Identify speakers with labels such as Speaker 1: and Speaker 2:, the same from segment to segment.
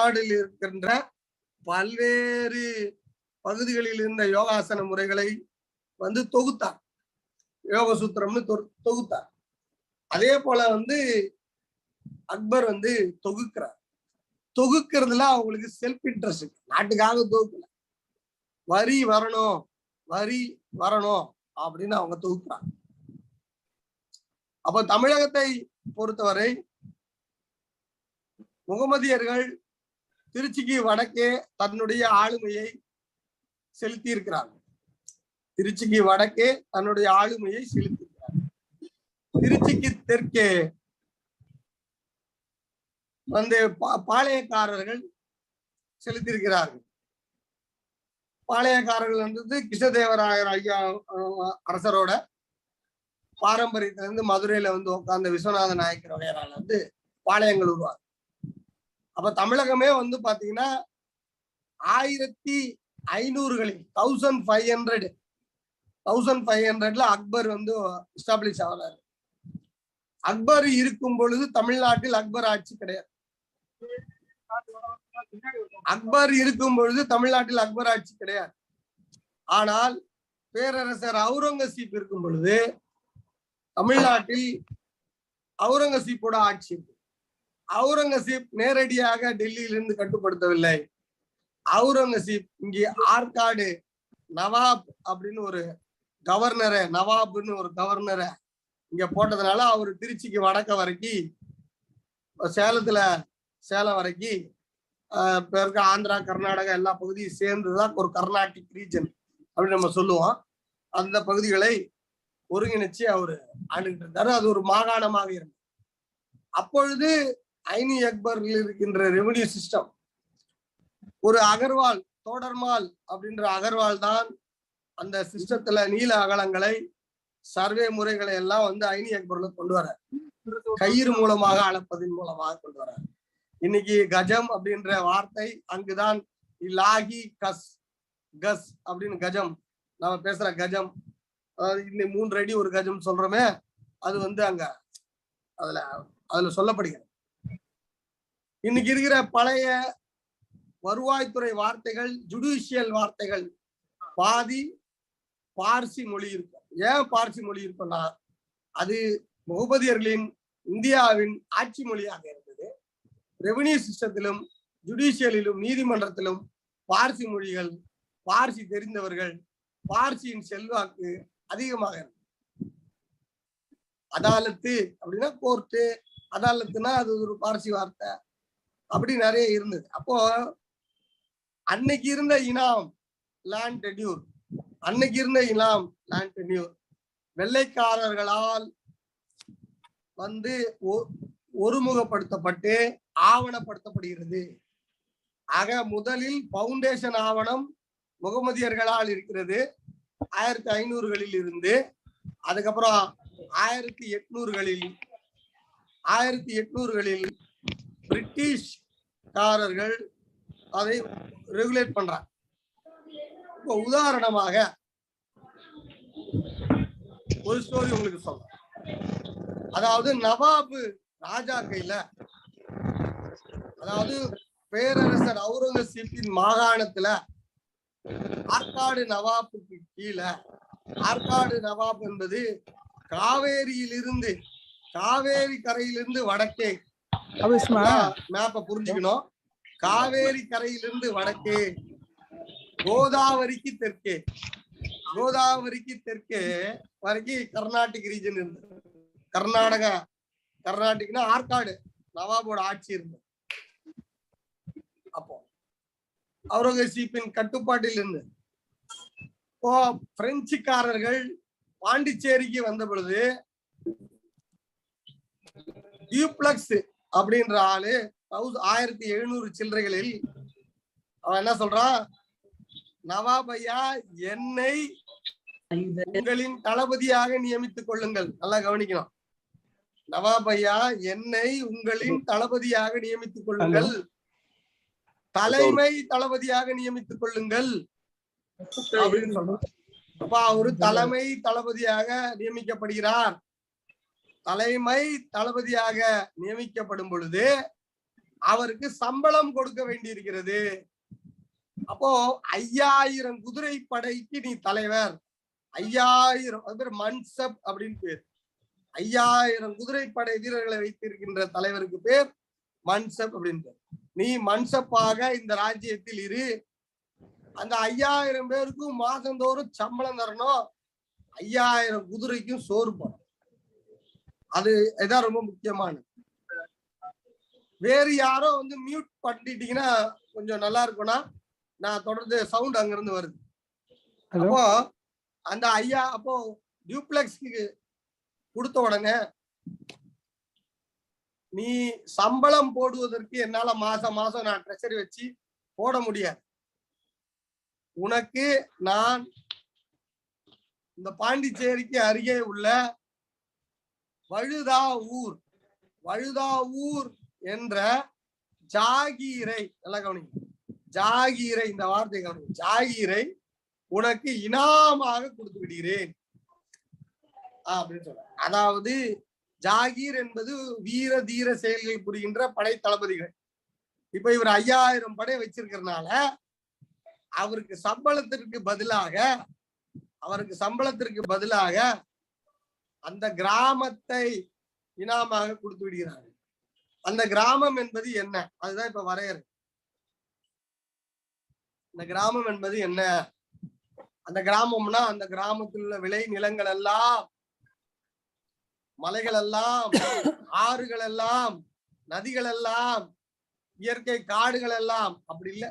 Speaker 1: நாடில் இருக்கின்ற பல்வேறு பகுதிகளில் இருந்த யோகாசன முறைகளை வந்து தொகுத்தார். யோக சூத்திரம்னு தொகுத்தார். அதே போல வந்து அக்பர் வந்து தொகுக்கிறார். தொகுக்கிறதுல அவங்களுக்கு செல்ஃப் இன்ட்ரெஸ்ட் நாட்டுக்காக தொகுக்கல. வரி வரணும் வரி வரணும் அப்படின்னு அவங்க தொகுக்கிறாங்க. அப்ப தமிழகத்தை பொறுத்தவரை முகமதியர்கள் திருச்சிக்கு வடக்கே தன்னுடைய ஆளுமையை செலுத்தி இருக்கிறார்கள் திருச்சிக்கு வடக்கே தன்னுடைய ஆளுமையை செலுத்தி இருக்கிறார்கள் திருச்சிக்கு தெற்கே வந்து பாளையக்காரர்கள் செலுத்தியிருக்கிறார்கள். பாளையக்காரர்கள் என்றது கிருஷ்ணதேவராயர் ஐயா அரசரோட பாரம்பரியத்திலிருந்து மதுரையில வந்து உட்கார்ந்த விஸ்வநாத நாயக்கர் வகையரால வந்து பாளையங்கள் உருவாங்க அப்ப தமிழகமே வந்து பாத்தீங்கன்னா ஆயிரத்தி ஐநூறுகளில் thousand five hundred thousand five ஹண்ட்ரட்ல அக்பர் வந்து எஸ்டாப்ளிஷ் ஆகிறாரு அக்பர் இருக்கும் பொழுது தமிழ்நாட்டில் அக்பர் ஆட்சி கிடையாது. அக்பர் இருக்கும் பொழுது தமிழ்நாட்டில் அக்பர் ஆட்சி கிடையாது. ஆனால் பேரரசர் அவுரங்கசீப் இருக்கும் பொழுது தமிழ்நாட்டில் அவுரங்கசீப்போட ஆட்சி இருக்கு. அவுரங்கசீப் நேரடியாக டெல்லியிலிருந்து கட்டுப்படுத்தவில்லை. அவுரங்கசீப் இங்கே ஆற்காடு நவாப் அப்படின்னு ஒரு கவர்னரை நவாப்னு ஒரு கவர்னரை இங்க போட்டதுனால அவர் திருச்சிக்கு வடக்க வரைக்கும் சேலத்துல சேலம் வரைக்கும் ஆஹ் இப்ப இருக்க ஆந்திரா கர்நாடகா எல்லா பகுதியும் சேர்ந்துதான் ஒரு கர்நாடிக் ரீஜன் அப்படின்னு நம்ம சொல்லுவோம். அந்த பகுதிகளை ஒருங்கிணைச்சு அவரு ஆண்டுகிட்டு இருந்தாரு. அது ஒரு மாகாணமாக இருந்தது. அப்பொழுது ஐனி அக்பரில் இருக்கின்ற ரெவன்யூ சிஸ்டம் ஒரு அகர்வால் தோடர்மால் அப்படின்ற அகர்வால் தான் அந்த சிஸ்டத்துல நீல அகலங்களை சர்வே முறைகளை எல்லாம் வந்து ஐனி அக்பர்ல கொண்டு வர கயிறு மூலமாக அளப்பதன் மூலமாக கொண்டு வர இன்னைக்கு கஜம் அப்படின்ற வார்த்தை அங்குதான் லாகி கஸ் கஸ் அப்படின்னு கஜம். நாம பேசுற கஜம் அதாவது இன்னைக்கு மூன்று அடி ஒரு கஜம் சொல்றோமே அது வந்து அங்க அதுல அதுல சொல்லப்படுகிறது. இன்னைக்கு இருக்கிற பழைய வருவாய்த்துறை வார்த்தைகள் ஜுடிஷியல் வார்த்தைகள் பாதி பார்சி மொழி இருக்கும். ஏன் பார்சி மொழி இருக்கும்னா அது முகபதியர்களின் இந்தியாவின் ஆட்சி மொழியாக இருந்தது. ரெவன்யூ சிஸ்டத்திலும் ஜுடிஷியலிலும் நீதிமன்றத்திலும் பார்சி மொழிகள் பார்சி தெரிந்தவர்கள் பார்சியின் செல்வாக்கு அதிகமாக இருந்தது. அதாலத்து அப்படின்னா கோர்ட்டு அதாலத்துனா அது ஒரு பார்சி வார்த்தை. அப்படி நிறைய இருந்தது. அப்போ அன்னைக்கு இருந்த இனாம் லேண்ட் டென்யூர் அன்னைக்கு இருந்த இனாம் லேண்ட் டென்யூர் வெள்ளைக்காரர்களால் வந்து ஒ- ஒருமுகப்படுத்தப்பட்டு ஆவணப்படுத்தப்படுகிறது. ஆக முதலில் பவுண்டேஷன் ஆவணம் முகமதியர்களால் இருக்கிறது. ஆயிரத்தி ஐநூறுகளில் இருந்து அதுக்கப்புறம் ஆயிரத்தி எட்நூறுகளில் ஆயிரத்தி எட்நூறுகளில் பிரிட்டிஷ்காரர்கள் அதை ரெகுலேட் பண்றாங்க. இப்போ உதாரணமாக ஒரு ஸ்டோரி உங்களுக்கு சொல்றேன். அதாவது நவாபு ராஜா கையில அதாவது பேரரசர் அவுரங்கசீப்பின் மாகாணத்துல ஆற்காடு நவாபுக்கு கீழே ஆற்காடு நவாப் என்பது காவேரியிலிருந்து காவேரி கரையிலிருந்து வடக்கே மேப்ப புரிஞ்சுக்கணும். காவேரி கரையிலிருந்து வடக்கே கோதாவரிக்கு தெற்கே கோதாவரிக்கு தெற்கே வரைக்கும் கர்நாடிக் ரீஜன் இருந்தது கர்நாடகா கர்நாடிக்னா ஆற்காடு நவாபோட ஆட்சி இருந்தது அப்போ அவுரங்கசீப்பின் கட்டுப்பாட்டில் இருந்து இப்போ பிரெஞ்சுக்காரர்கள் பாண்டிச்சேரிக்கு வந்த பொழுது டியூப்ளக்ஸ் அப்படின்ற ஆளு ஆயிரத்தி எழுநூறு சில்லறைகளில் அவன் என்ன சொல்றான்? நவாபையா என்னை உங்களின் தளபதியாக நியமித்துக் கொள்ளுங்கள். நல்லா கவனிக்கணும். நவாபையா என்னை உங்களின் தளபதியாக நியமித்துக் கொள்ளுங்கள். தலைமை தளபதியாக நியமித்துக் கொள்ளுங்கள். அப்படின்னு சொல்றான். அப்ப அவரு தலைமை தளபதியாக நியமிக்கப்படுகிறார். தலைமை தளபதியாக நியமிக்கப்படும் பொழுது அவருக்கு சம்பளம் கொடுக்க வேண்டியிருக்கிறது. அப்போ ஐயாயிரம் குதிரை படைக்கு நீ தலைவர். ஐயாயிரம் அது பேர் மன்சப் அப்படின்னு பேர். ஐயாயிரம் குதிரைப்படை வீரர்களை வைத்திருக்கின்ற தலைவருக்கு பேர் மன்சப் அப்படின்னு பேர். நீ மன்சப்பாக இந்த ராஜ்யத்தில் இரு. அந்த ஐயாயிரம் பேருக்கும் மாசந்தோறும் சம்பளம் தரணும். ஐயாயிரம் குதிரைக்கும் சோறு போடணும். அது இதான் ரொம்ப முக்கியமானது. வேறு யாரோ வந்து மியூட் பண்ணிட்டீங்கன்னா கொஞ்சம் நல்லா இருக்கும்னா நான் தொடர்ந்து சவுண்ட் அங்கிருந்து வருது. அப்போ அந்த ஐயா அப்போ டியூப்ளெக்ஸ்க்கு கொடுத்த உடனே நீ சம்பளம் போடுவதற்கு என்னால மாசம் மாசம் நான் ட்ரெஷரி வச்சு போட முடியாது. உனக்கு நான் இந்த பாண்டிச்சேரிக்கு அருகே உள்ள வழுதா ஊர். வழுதா ஊர் என்ற ஜாகீரை நல்லா கவனிங்க. ஜாகீரை இந்த வார்த்தை கவனிங்க. ஜாகீரை உனக்கு இனாமாக கொடுத்து விடுகிறேன். அப்படின்னு சொல்ற அதாவது ஜாகீர் என்பது வீர தீர செயல்கள் புரிகின்ற படை தளபதிகள். இப்ப இவர் ஐயாயிரம் படை வச்சிருக்கிறதுனால அவருக்கு சம்பளத்திற்கு பதிலாக அவருக்கு சம்பளத்திற்கு பதிலாக அந்த கிராமத்தை இனாமாக கொடுத்து விடுகிறார்கள். அந்த கிராமம் என்பது என்ன? அதுதான் இப்ப வரையறை. இந்த கிராமம் என்பது என்ன? அந்த கிராமம்னா அந்த கிராமத்தில் உள்ள விளை நிலங்கள் எல்லாம் மலைகள் எல்லாம் ஆறுகள் எல்லாம் நதிகள் எல்லாம் இயற்கை காடுகள் எல்லாம். அப்படி இல்ல.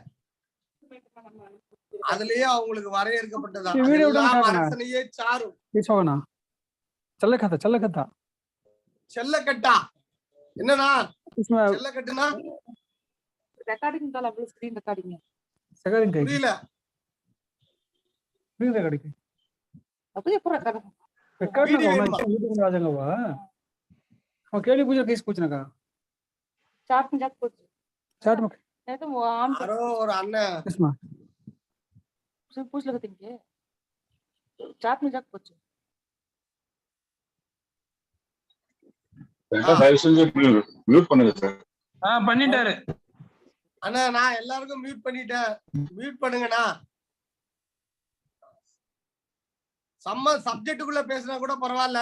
Speaker 1: அதுலயே அவங்களுக்கு வரையறுக்கப்பட்டதா.
Speaker 2: சரி, வீடியோ
Speaker 1: அதெல்லாம்
Speaker 2: விடுங்க.
Speaker 1: அரசனையே சாரும்.
Speaker 2: செல்லக்கதை செல்லக்கத்தா?
Speaker 1: செல்லக்கட்டா. என்னன்னா செல்லக்கட்டுனா
Speaker 3: ரெக்கார்டிங் கால் அவ்வளவு ஸ்கிரீன் ரெக்கார்டிங்
Speaker 2: ரெக்கார்டிங் கை.
Speaker 1: புரியல.
Speaker 2: ஸ்கிரீன் ரெக்கார்டிங்
Speaker 3: அப்போ எப்போ
Speaker 1: ரெக்கார்டிங்
Speaker 2: ரெக்கார்டிங் రాజంగవా ఓ కేలి పూజ
Speaker 3: కేస్ పూచనగా
Speaker 2: చాట్
Speaker 3: మే చాట్ పూచ చాట్ మే నేను
Speaker 4: ఆన్ தயவு செஞ்சு மியூட் பண்ணுங்க சார்
Speaker 5: ஆ பண்ணிட்டாரு.
Speaker 1: அண்ணா நான் எல்லாருக்கும் மியூட் பண்ணிட்டேன். மியூட் பண்ணுங்கண்ணா. சம்ம சப்ஜெக்டுக்குள்ள பேசினா கூட பரவாயில்ல.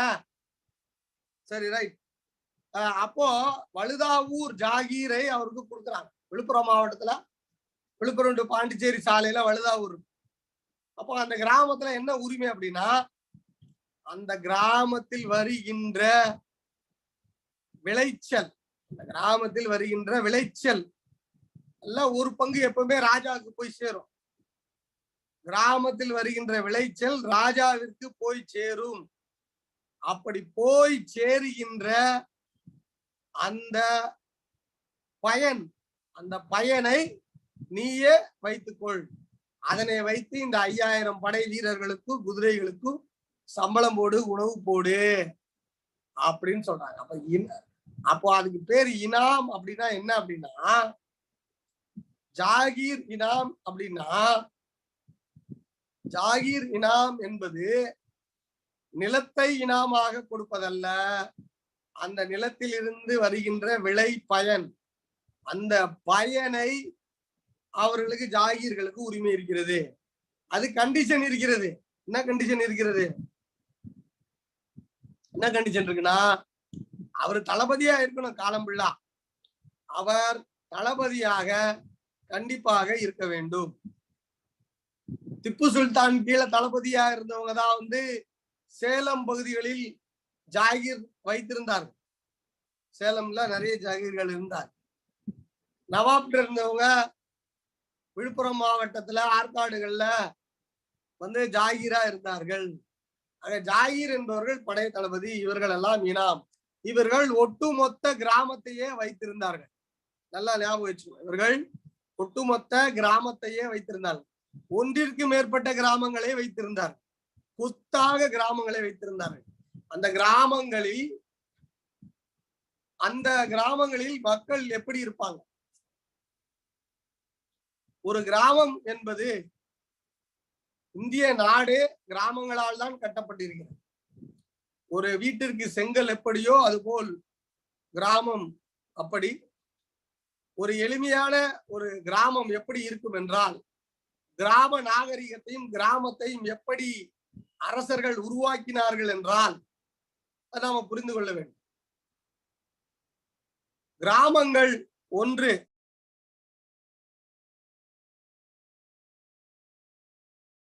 Speaker 1: சரி ரைட் அப்போ வழுதாவூர் ஜாகீரை அவருக்கு கொடுக்குறாங்க. விழுப்புரம் மாவட்டத்துல விழுப்புரம் to பாண்டிச்சேரி சாலையில வழுதாவூர். அப்போ அந்த கிராமத்துல என்ன உரிமை அப்படின்னா அந்த கிராமத்தில் வருகின்ற விளைச்சல். கிராமத்தில் வருகின்ற விளைச்சல். எல்லாம் ஒரு பங்கு எப்பவுமே ராஜாவுக்கு போய் சேரும். கிராமத்தில் வருகின்ற விளைச்சல் ராஜாவிற்கு போய் சேரும். அப்படி போய் சேருகின்ற அந்த பயன் அந்த பயனை நீயே வைத்துக்கொள். அதனை வைத்து இந்த ஐயாயிரம் படை வீரர்களுக்கும் குதிரைகளுக்கும் சம்பளம் போடு உணவு போடு அப்படின்னு சொல்றாங்க. அப்ப என்ன அப்போ அதுக்கு பேர் இனாம் அப்படின்னா என்ன அப்படின்னா ஜாகீர் இனாம் அப்படின்னா ஜாகீர் இனாம் என்பது நிலத்தை இனாமாக கொடுப்பதல்ல அந்த நிலத்திலிருந்து வருகின்ற விளை பயன். அந்த பயனை அவர்களுக்கு ஜாகீர்களுக்கு உரிமை இருக்கிறது. அது கண்டிஷன் இருக்கிறது. என்ன கண்டிஷன் இருக்கிறது? என்ன கண்டிஷன் இருக்குன்னா அவர் தளபதியா இருக்கணும் காலம் ஃபுல்லா அவர் தளபதியாக கண்டிப்பாக இருக்க வேண்டும். திப்பு சுல்தான் கீழே தளபதியா இருந்தவங்க தான் வந்து சேலம் பகுதிகளில் ஜாகிர் வைத்திருந்தார். சேலம்ல நிறைய ஜாகீர்கள் இருந்தார். நவாப்ல இருந்தவங்க விழுப்புரம் மாவட்டத்துல ஆற்காடுகள்ல வந்து ஜாகீரா இருந்தார்கள். ஆக ஜாகிர் என்பவர்கள் படை தளபதி இவர்கள் எல்லாம் இனாம். இவர்கள் ஒட்டுமொத்த கிராமத்தையே வைத்திருந்தார்கள். நல்லா ஞாபகம் வச்சுக்கோங்க இவர்கள் ஒட்டுமொத்த கிராமத்தையே வைத்திருந்தார்கள். ஒன்றிற்கு மேற்பட்ட கிராமங்களை வைத்திருந்தார்கள். குத்தாக கிராமங்களை வைத்திருந்தார்கள். அந்த கிராமங்களில் அந்த கிராமங்களில் மக்கள் எப்படி இருப்பாங்க? ஒரு கிராமம் என்பது இந்திய நாடு கிராமங்களால் தான் கட்டப்பட்டிருக்கிறது. ஒரு வீட்டிற்கு செங்கல் எப்படியோ அதுபோல் கிராமம் அப்படி. ஒரு எளிமையான ஒரு கிராமம் எப்படி இருக்கும் என்றால் கிராம நாகரிகத்தையும் கிராமத்தையும் எப்படி அரசர்கள் உருவாக்கினார்கள் என்றால் அதை நாம புரிந்து கொள்ள வேண்டும். கிராமங்கள் ஒன்று